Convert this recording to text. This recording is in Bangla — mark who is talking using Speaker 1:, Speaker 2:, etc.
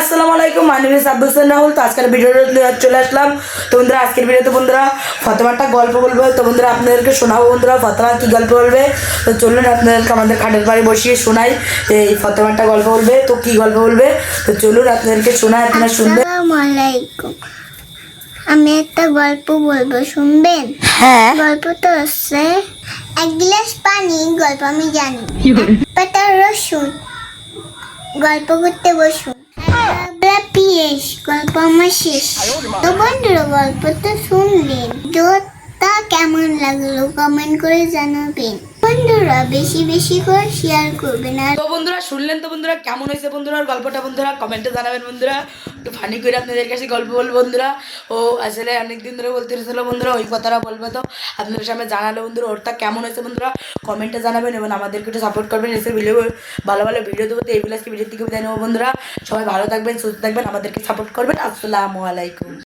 Speaker 1: আসসালামু আলাইকুম my name is Abdul Hossain Rahul তো আজকের ভিডিওটা নিয়ে চলে আসলাম। তো বন্ধুরা আজকের ভিডিওতে বন্ধুরা ফতেমা একটা গল্প বলব। তো বন্ধুরা আপনাদেরকে শোনাবো বন্ধুরা ফতেমা কি গল্প বলবে। তো চলুন আপনাদেরকে আমাদের খাটের বাড়ি বসিয়ে শোনাই এই ফতেমা একটা গল্প বলবে। তো কি গল্প বলবে? তো চলুন আপনাদেরকে শোনাই আপনারা শুনবেন।
Speaker 2: আলাইকুম। আমি একটা গল্প বলব শুনবেন?
Speaker 1: হ্যাঁ।
Speaker 2: গল্পটা হচ্ছে এক গ্লাস পানি গল্প আমি জানি। পাতা রসুন গল্প করতে বসুন। আমরা গল্প আমার শেষ। তো বন্ধুরা গল্পটা শুনলেন। তা কেমন লাগল? কমেন্ট করে জানাবেন। বন্ধুরা বেশি বেশি করে
Speaker 1: বন্ধুরা, শুনলেন তো বন্ধুরা, কেমন হয়েছে বন্ধুরা? গল্পটা বন্ধুরা কমেন্টে জানাবেন বন্ধুরা। একটু ফানি করে আপনাদের কাছে গল্প বলব বন্ধুরা। ও আসলে অনেকদিন ধরে বলতে ছিল বন্ধুরা, ওই কথাটা বলবে তো। আপনাদের সামনে জানালো বন্ধুরা, ওরটা কেমন হয়েছে বন্ধুরা? কমেন্টে জানাবেন এবং আমাদেরকে একটু সাপোর্ট করবেন। এসে ভিডিও ভালো ভালো ভিডিও দেবো তো এইগুলো আজকে ভিডিও থেকে বিদায় নেব বন্ধুরা। সবাই ভালো থাকবেন, সুস্থ থাকবেন, আমাদেরকে সাপোর্ট করবেন। আসসালামু আলাইকুম।